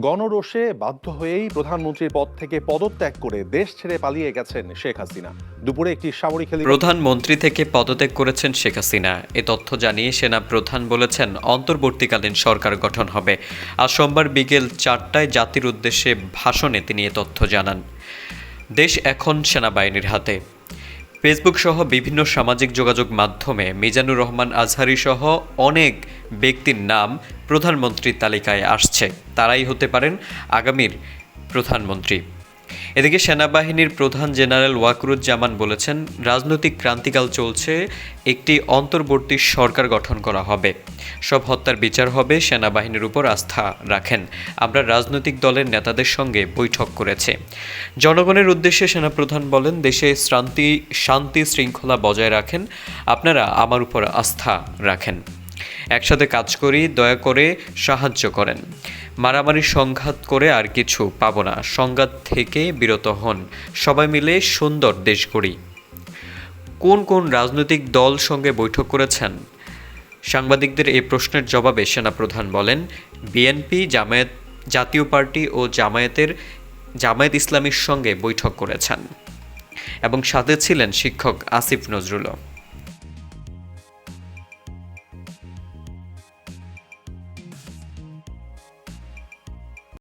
গণরোষে বাধ্য হয়েই প্রধানমন্ত্রীর পদ থেকে পদত্যাগ করে দেশ ছেড়ে পালিয়ে গেছেন শেখ হাসিনা। দুপুরে একটি সামরিক প্রধানমন্ত্রী থেকে পদত্যাগ করেছেন শেখ হাসিনা। এ তথ্য জানিয়ে সেনা প্রধান বলেছেন, অন্তর্বর্তীকালীন সরকার গঠন হবে। আজ সোমবার বিকেল চারটায় জাতির উদ্দেশ্যে ভাষণে তিনি এ তথ্য জানান। দেশ এখন সেনাবাহিনীর হাতে। ফেসবুক সহ বিভিন্ন সামাজিক যোগাযোগ মাধ্যমে মিজানুর রহমান আজহারি সহ অনেক ব্যক্তির নাম প্রধানমন্ত্রীর তালিকায় আসছে। তারাই হতে পারেন আগামীর প্রধানমন্ত্রী। এদিকে সেনাবাহিনীর প্রধান জেনারেল ওয়াকরুজ্জামান বলেছেন, রাজনৈতিক ক্রান্তিকাল চলছে, একটি অন্তর্বর্তী সরকার গঠন করা হবে। সব হত্যার বিচার হবে সেনাবাহিনীর উপর আস্থা রাখেন। আমরা রাজনৈতিক দলের নেতাদের সঙ্গে বৈঠক করেছে। জনগণের উদ্দেশ্যে সেনাপ্রধান বলেন, দেশে শান্তি শান্তি শৃঙ্খলা বজায় রাখেন। আপনারা আমার উপর আস্থা রাখেন। একসাথে কাজ করি, দয়া করে সাহায্য করেন। মারামারি সংঘাত করে আর কিছু পাবো না। সংঘাত থেকে বিরত হন। সবাই মিলে সুন্দর দেশ গড়ি। কোন কোন রাজনৈতিক দল সঙ্গে বৈঠক করেছেন? সাংবাদিকদের এই প্রশ্নের জবাবে সেনাপ্রধান বলেন, বিএনপি, জামায়াত, জাতীয় পার্টি ও জামায়াতের, জামায়াত ইসলামীর সঙ্গে বৈঠক করেছেন। এবং সাথে ছিলেন শিক্ষক আসিফ নজরুলও।